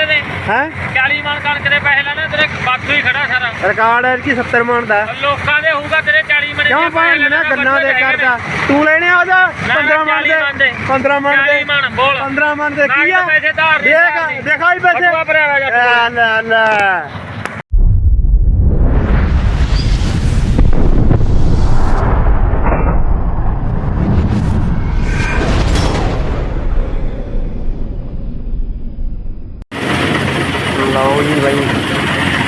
ਕਿੱਲੇ ਦੇ। ਹੈ? 40 ਮਣ ਕਣਕ ਦੇ ਪੈਸੇ ਲੈਣਾ ਤੇਰੇ ਬਾਥੂ ਹੀ ਖੜਾ ਸਾਰਾ। ਰਿਕਾਰਡ ਹੈ ਕਿ 70 ਮਣ ਦਾ। ਲੋਕਾਂ ਦੇ ਹੋਊਗਾ ਤੇਰੇ 40 ਮਣ ਕਿਉਂ ਭਾਈ ਨਾ ਗੰਨਾ ਦੇ ਕਰਦਾ। ਤੂੰ ਲੈਣੇ ਆ ਨਾ, 15 ਮਣ 40 ਮਣ ਦੇ। ਦੇ। 15 ਮਣ ਦੇ। 40 ਮਣ ਬੋਲ। 15 ਮਣ ਦੇ ਕੀ ਆ? ਦੇਖ ਦੇਖਾ ਹੀ ਪੈਸੇ। ਲੈ ਲੈ। ਲਓ ਜੀ ਬਾਈ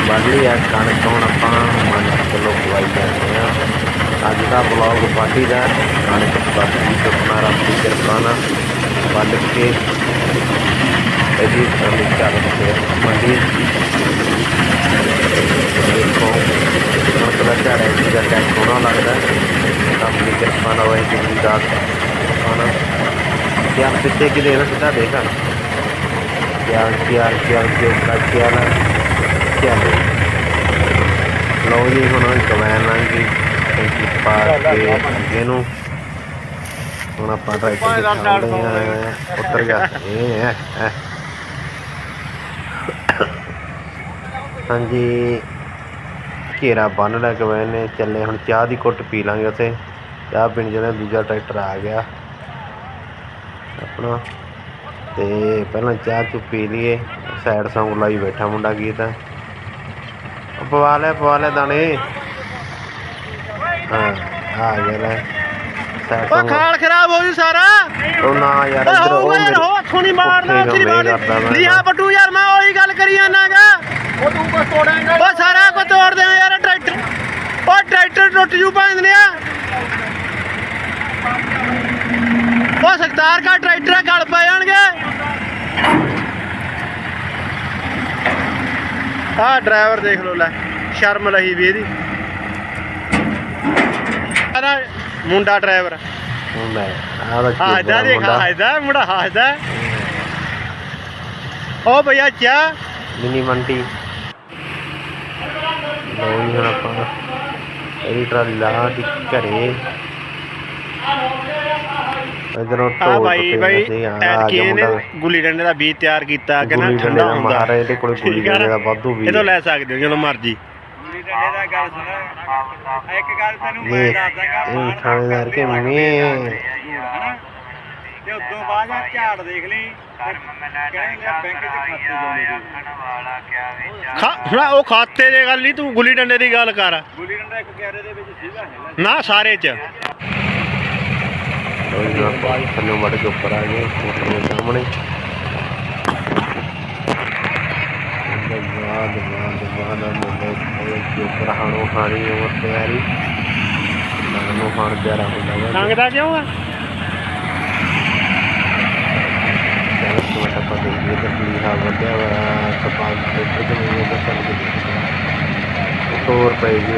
ਬਾਲੀ ਆ ਕਣਕ ਹੁਣ ਆਪਾਂ ਮੰਨ ਕਿਲੋ ਖਵਾਈ ਕਰਦੇ ਆ ਅੱਜ ਦਾ ਬਲੌਗ ਪਾਰਟੀ ਦਾ ਕਣਕ ਪਾਰਟੀ ਸੁਪਨਾ ਰਾਤੀ ਕਿਰਪਾ ਨਾਲ ਵੱਢ ਕੇ ਇਹਦੀ ਸਾਡੀ ਚੱਲ ਕੇ ਮੰਡੀ ਦੇਖੋ ਕਣਕ ਦਾ ਝਾੜਾ ਜੀ ਦਾ ਟੈਕ ਸੋਹਣਾ ਲੱਗਦਾ ਰੱਬ ਦੀ ਕਿਰਪਾ ਨਾਲ ਹੋਏ ਕਿ ਦਾ ਖਾਣਾ ਯਾਰ ਪਿੱਛੇ ਕਿ ਦੇਣਾ ਸਿੱਧਾ ਦੇਖਾ ਕਿਆਲ ਕਿਆਲ ਕਿਆਲ ਕਿਉਂ ਕਾ ਕਿਆਲ ਕਿਆਲ ਲਓ ਜੀ ਹੁਣ ਕਮੈਨ ਲਾਂਗੇ ਟੈਂਕੀ ਪਾ ਕੇ ਅੱਗੇ ਨੂੰ ਹੁਣ ਆਪਾਂ ਟਰੈਕਟਰ ਚੱਲਦੇ ਆ ਉੱਤਰ ਗਿਆ ਇਹ ਹੈ ਹੈ। ਹਾਂਜੀ ਘੇਰਾ ਬੰਨ ਲੈ ਕਮੈਨ ਨੇ ਚੱਲੇ ਹੁਣ ਚਾਹ ਦੀ ਕੁੱਟ ਪੀ ਲਾਂਗੇ ਉੱਥੇ ਚਾਹ ਪੀਣ ਜਦੋਂ ਦੂਜਾ ਟਰੈਕਟਰ ਆ ਗਿਆ ਆਪਣਾ ਤੇ ਪਹਿਲਾਂ ਚਾਹ ਚੁ ਪੀ ਲਈਏ ਸਾਈਡ ਸੌਂਗ ਲਾਈ ਬੈਠਾ ਮੁੰਡਾ ਗੀਤ। ਪਵਾ ਲੈ ਪਵਾ ਲੈ ਦਾਣੇ। ਹਾਂ ਆ ਗਿਆ ਲੈ। ਸਾਈਡ ਉਹ ਸੌਂਗ ਖਾਲ ਖਰਾਬ ਹੋ ਜੂ ਸਾਰਾ। ਉਹ ਨਾ ਯਾਰ ਇੱਧਰ ਉਹ ਯਾਰ ਹੋ ਹੱਥੋਂ ਨਹੀਂ ਮਾਰਨਾ ਤੇਰੀ ਮੈਂ। ਲੀਹਾ ਬੱਟੂ ਯਾਰ ਮੈਂ ਉਹੀ ਗੱਲ ਕਰੀ ਜਾਣਾਗਾ ਉਹ ਤੂੰ ਕੁਝ ਤੋੜੇਂਗਾ ਉਹ ਸਾਰਾ ਕੁਝ ਤੋੜ ਦਿਆਂ ਯਾਰ ਟਰੈਕਟਰ ਉਹ ਟਰੈਕਟਰ ਟੁੱਟ ਜੂ ਭਾਂਦ ਲਿਆ ਉਹ ਸਖਤਾਰ ਕਾ ਟਰੈਕਟਰ ਗਲ ਪੈ ਜਾਣਗੇ। ਆਹ ਡਰਾਈਵਰ ਦੇਖ ਲੋ ਲੈ ਸ਼ਰਮ ਲਹੀ ਵੀ ਇਹਦੀ। ਆਹ ਮੁੰਡਾ ਡਰਾਈਵਰ। ਲੈ ਆ ਦਾ ਹਾਜਦਾ ਦੇਖ ਹਾਜਦਾ ਮੁੰਡਾ ਹਾਜਦਾ ਉਹ ਭਈਆ ਚਾਹ ਮਿਨੀ ਮੰਡੀ ਲਓ ਜੀ ਹੁਣ ਆਪਾਂ ਇਹਦੀ ਟਰਾਲੀ ਲਾ ਦੀ ਘਰੇ। ਇਧਰੋਂ ਆ ਢੋਲ ਬਾਈ ਟੁੱਟੇ ਬਾਈ ਸੀ, ਹਾਂ, ਆ ਐਤਕੀ ਗਿਆ ਇਹਨੇ ਮੁੰਡਾ। ਗੁੱਲੀ ਡੰਡੇ ਦਾ ਬੀਜ ਤਿਆਰ ਕੀਤਾ ਕਿ ਨਾ ਗੁੱਲੀ ਡੰਡੇ ਠੰਡਾ ਦਾ ਹੁੰਦਾ। ਮਾਰਾ ਇਹਦੇ ਕੋਲੇ ਗੁੱਲੀ ਠੀਕ ਆ ਡੰਡੇ ਨਾ? ਦਾ ਵਾਧੂ ਵੀ ਇਹ ਤੋਂ ਲੈ ਸਕਦੇ ਹੋ ਜਦੋਂ ਮਰਜ਼ੀ। ਗੁੱਲੀ ਡੰਡੇ ਦਾ ਗੱਲ ਸੁਣ ਇੱਕ ਗੱਲ ਤੈਨੂੰ ਮੈਂ ਇਹ ਦੱਸ ਦਾਂਗਾ ਇਹ। ਥਾਣੇਦਾਰ ਕੇ ਮੇ ਹਨਾ? ਤੇ ਉਦੋਂ ਬਾਅਦ ਆ ਝਾੜ ਦੇਖ ਲਈ ਕਹਿੰਦੇ ਆ ਬੈਂਕ 'ਚ ਖਾਤੇ ਖਾ ਉਹ ਖਾਤੇ ਦੀ ਗੱਲ ਨਹੀਂ ਤੂੰ ਗੁੱਲੀ ਡੰਡੇ ਦੀ ਗੱਲ ਕਰ। ਗੁੱਲੀ ਡੰਡਾ ਇੱਕ ਗੈਰੇ ਦੇ ਵਿੱਚ ਸੀਗਾ ਹੈਗਾ। ਨਾ ਸਾਰੇ ਚ। ਲਓ ਜੀ ਆਪਾਂ ਥੱਲੇ ਮੜ ਕੇ ਉੱਪਰ ਆ ਗਏ ਦੇ ਸਾਹਮਣੇ। ਬਾਦ ਬਾਦ ਬਾਦ ਮੁੰਡੇ ਦੇ ਉੱਪਰ ਹਾਣੋ ਹਾਣੀ ਉਹ ਤਿਆਰੀ। ਨਾਨੋ ਹਾਣ ਪਿਆਰਾ ਹੁੰਦਾ ਵਾ। ਲੰਘਦਾ ਕਿਉਂ ਆ? ਆਪਾਂ ਦੇਖੀਏ ਤਾਂ ਲੀਹਾ ਵੱਡਿਆ ਵਾ। ਕਪਾਲ ਦੇ ਨਹੀਂ ਉਹ ਚੱਲ ਕੇ ਦੇਖਦੇ ਆ ਉਹ ਤੋਰ ਪਈ ਜੀ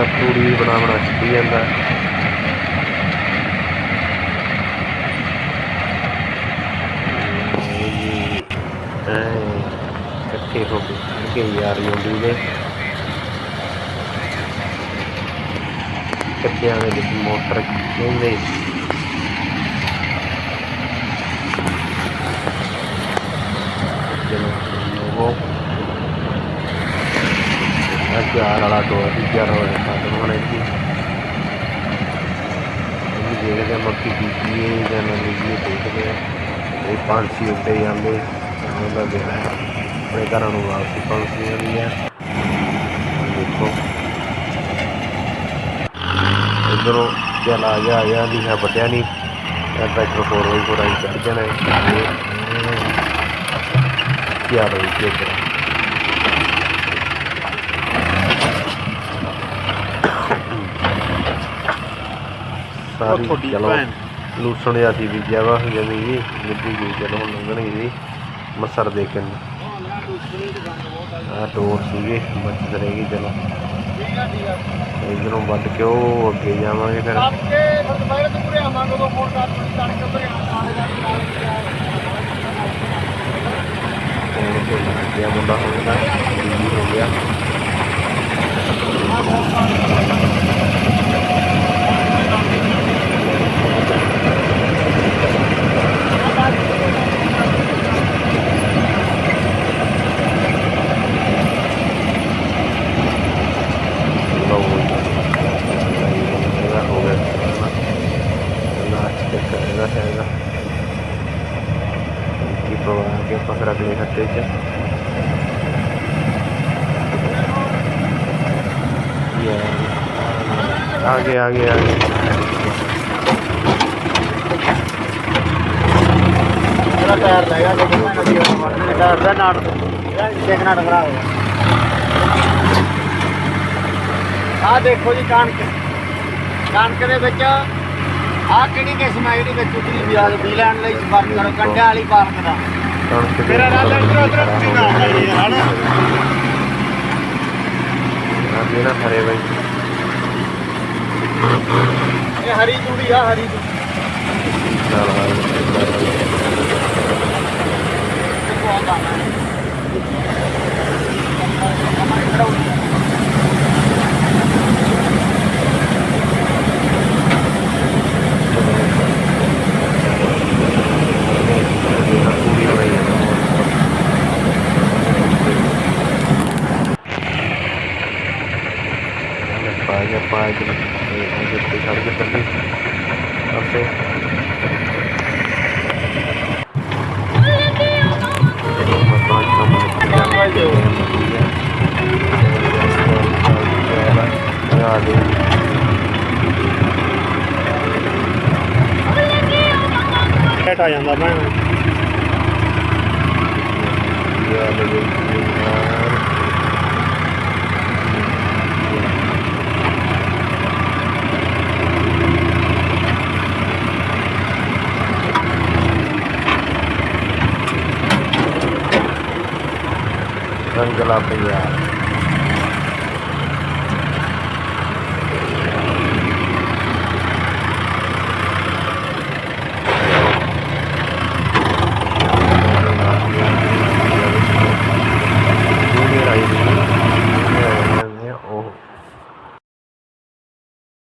ਉਹ ਜੀ ਆ ਬਣਾ ਬਣਾ ਛੱਡੀ ਜਾਂਦਾ। ਇਹ ਜੀ ਇਕੱਠੇ ਹੋ ਕੇ ਖੜ ਕੇ ਹੁੰਦੀ ਨੇ ਕੱਟਿਆਂ ਦੇ ਵਿੱਚ ਮੋਟਰ ਕਹਿੰਦੇ ਚਲੋ ਉਹ ਚਾਰ ਵਾਲਾ ਟੋਆ ਸੀ ਚਾਰ ਵਾਲਾ ਖਤਮ ਹੋਣਾ ਸੀ ਦੇਖਦੇ ਹਾਂ ਮੱਕੀ ਬੀਜੀਏ ਜਾਂ ਨਾ ਬੀਜੀਏ ਦੇਖਦੇ ਆ ਇਹ ਪੰਛੀ ਉੱਤੇ ਜਾਂਦੇ ਉਹਦਾ ਜਿਹੜਾ ਆਪਣੇ ਘਰਾਂ ਨੂੰ ਵਾਪਸੀ ਪੰਛੀ ਆਉਂਦੀ ਆ ਦੇਖੋ ਇਧਰੋਂ ਚੱਲ ਆ ਗਿਆ ਆ ਜਾ ਲਿਖਿਆ ਵੱਡਿਆ ਨਹੀਂ ਇਹ ਟਰੈਕਟਰ ਫੋਰ ਵਾਈ ਫੋਰ ਆਈ ਚੜ ਜਾਣਾ ਹੈ ਕੀ ਆ ਰਹੀ ਹੈ ਸਾਰੀ ਤੁਹਾਡੀ ਚਲੋ ਭੈਣ। ਲੂਸਣ ਜਿਹਾ ਸੀ ਬੀਜਿਆ ਵਾ ਜਮੀ ਜੀ ਮਿੱਟੀ ਜੀ ਚਲੋ ਹੁਣ ਲੰਘਣੀ ਜੀ ਮਸਰ ਦੇ ਕੇ ਆ ਟੋਰ ਸੀਗੇ ਬਚਤ ਰਹੇਗੀ ਚਲੋ। ਇਧਰੋਂ ਵੱਢ ਕੇ ਉਹ ਅੱਗੇ ਜਾਵਾਂਗੇ ਫਿਰ। ਆਪਕੇ ਫਿਰ ਪਹਿਲੇ ਤੋਂ ਪੂਰੇ ਆਵਾਂਗੇ ਉਦੋਂ ਫੋਨ ਕਰ ਤੁਸੀਂ ਤੜਕੇ ਉੱਧਰ ਹੁਣ ਕੋਈ ਲੱਗ ਗਿਆ ਮੁੰਡਾ ਬਿਜ਼ੀ ਹੋ ਗਿਆ ਹੈਗਾ ਕੀ ਪਵਾ ਕੇ ਪਕੜ ਅਗਲੇ ਹੱਤੇ ਚ ਯਾਰ ਆ ਗਏ ਆ ਗਏ ਆ ਗਏ ਮੇਰਾ ਟਾਇਰ ਲੈ ਗਿਆ ਦੇਖੋ ਮੈਂ ਨਦੀ ਵਾਲਾ ਟਾਇਰ ਦਾ ਨਾਟ ਚੈੱਕ ਨਾਟ ਖਰਾਬ ਹੋ ਗਿਆ ਆ ਦੇਖੋ ਜੀ ਕਣਕ ਕਣਕ ਦੇ ਵਿੱਚ ਆ ਕਿਹੜੀ ਕਿਸਮ ਹੈ ਜਿਹੜੀ ਵਿੱਚ ਉਤਰੀ ਵੀ ਆ ਬੀ ਲੈਣ ਲਈ ਫ਼ਰਕ ਕਰੋ ਕੰਡਿਆਂ ਵਾਲੀ ਪਾਰਕ ਦਾ ਕਣਕ ਦੇ ਮੇਰਾ ਰਾਜਾ ਇੱਧਰ ਉੱਧਰ ਤੁਸੀਂ ਨਾ ਆਈ ਹਨਾ ਅੱਗੇ ਨਾ ਹਰੇ ਬਾਈ ਇਹ ਹਰੀ ਤੂੜੀ ਆ ਹਰੀ ਤੂੜੀ। ਨਾਲ ਨਾਲ ਬਹੁਤ ਆਣਾ ਪੂਰੀ ਹੋਈ ਹੈ ਪਾਇਆ ਪਾਇਆ ਕਿ ਇਹ ਜਿੱਤੇ ਛੱਡ ਕੇ ਚੱਲੀ ਆਪੇ ਆਪਣਾ ਕੰਮ ਆ ਦੇ ਹਟ ਆ ਜਾਂਦਾ ਮੈਂ ਯਾਰ ਦੇ gelap ya